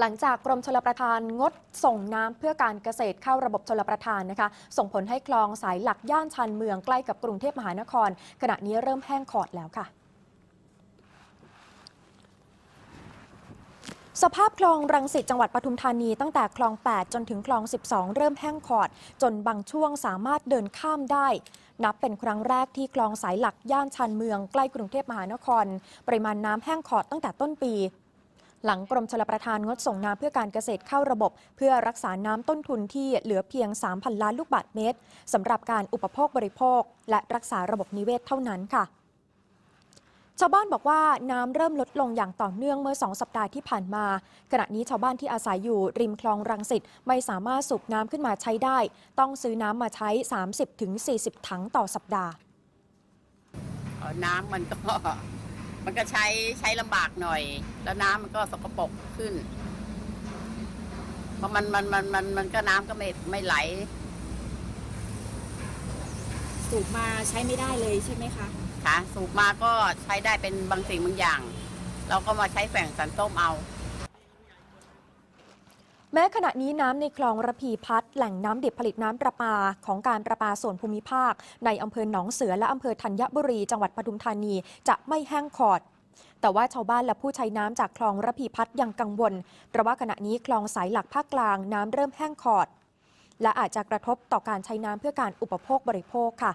หลังจากกรมชลประทานงดส่งน้ำเพื่อการเกษตรเข้าระบบชลประทานนะคะ ส่งผลให้คลองสายหลักย่านชานเมืองใกล้กับกรุงเทพมหานคร ขณะนี้เริ่มแห้งขอดแล้วค่ะสภาพคลองรังสิตจังหวัดปทุมธานีตั้งแต่คลอง 8 จนถึงคลอง 12 เริ่มแห้งขอด จนบางช่วงสามารถเดินข้ามได้ นับเป็นครั้งแรกที่คลองสายหลักย่านชานเมืองใกล้กรุงเทพมหานคร ปริมาณน้ำแห้งขอดตั้งแต่ต้นปี หลังกรมชลประทานงดส่งน้ำเพื่อการเกษตรเข้าระบบ เพื่อรักษาน้ำต้นทุนที่เหลือเพียง 3,000 ล้านลูกบาศก์เมตรสำหรับการอุปโภคบริโภค และรักษาระบบนิเวศเท่านั้นค่ะชาวบ้านบอกว่าน้ำเริ่มลดลงอย่างต่อเนื่องเมื่อ 2 สัปดาห์ที่ผ่านมา ขณะนี้ชาวบ้านที่อาศัยอยู่ริมคลองรังสิตไม่สามารถสูบน้ำขึ้นมาใช้ได้ ต้องซื้อน้ำมาใช้ 30-40 ถังต่อสัปดาห์ น้ำมันก็ มันก็ใช้ใช้ลำบากหน่อย แล้วน้ำมันก็สกปรกขึ้น เพราะมันมันมันมันมันก็น้ำก็ไม่ไม่ไหล สูบมาใช้ไม่ได้เลยใช่ไหมคะ ค่ะ สูบมาก็ใช้ได้เป็นบางสิ่งบางอย่าง เราก็มาใช้แฝงสันส้มเอา แม้ขณะนี้น้ำในคลองระพีพัฒน์แหล่งน้ำดิบผลิตน้ำประปา ของการประปาส่วนภูมิภาค ในอำเภอหนองเสือและอำเภอธัญบุรี จังหวัดปทุมธานี จะไม่แห้งขอด แต่ว่าชาวบ้านและผู้ใช้น้ำจากคลองระพีพัฒน์ยังกังวล เพราะว่าขณะนี้คลองสายหลักภาคกลางน้ำเริ่มแห้งขอด และอาจจะกระทบต่อการใช้น้ำเพื่อการอุปโภคบริโภคค่ะ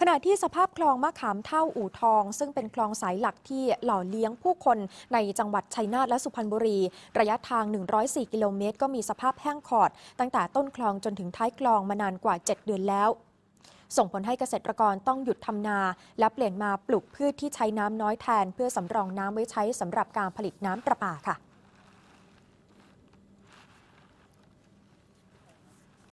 ขณะที่สภาพคลองมะขามเท่าอู่ทอง ซึ่งเป็นคลองสายหลักที่หล่อเลี้ยงผู้คนในจังหวัดชัยนาทและสุพรรณบุรี ระยะทาง 104 กิโลเมตร ก็มีสภาพแห้งขอด ตั้งแต่ต้นคลองจนถึงท้ายคลองมานานกว่า 7 เดือนแล้วส่งผลให้เกษตรกรต้องหยุดทำนา และเปลี่ยนมาปลูกพืชที่ใช้น้ำน้อยแทน เพื่อสำรองน้ำไว้ใช้สำหรับการผลิตน้ำประปาค่ะ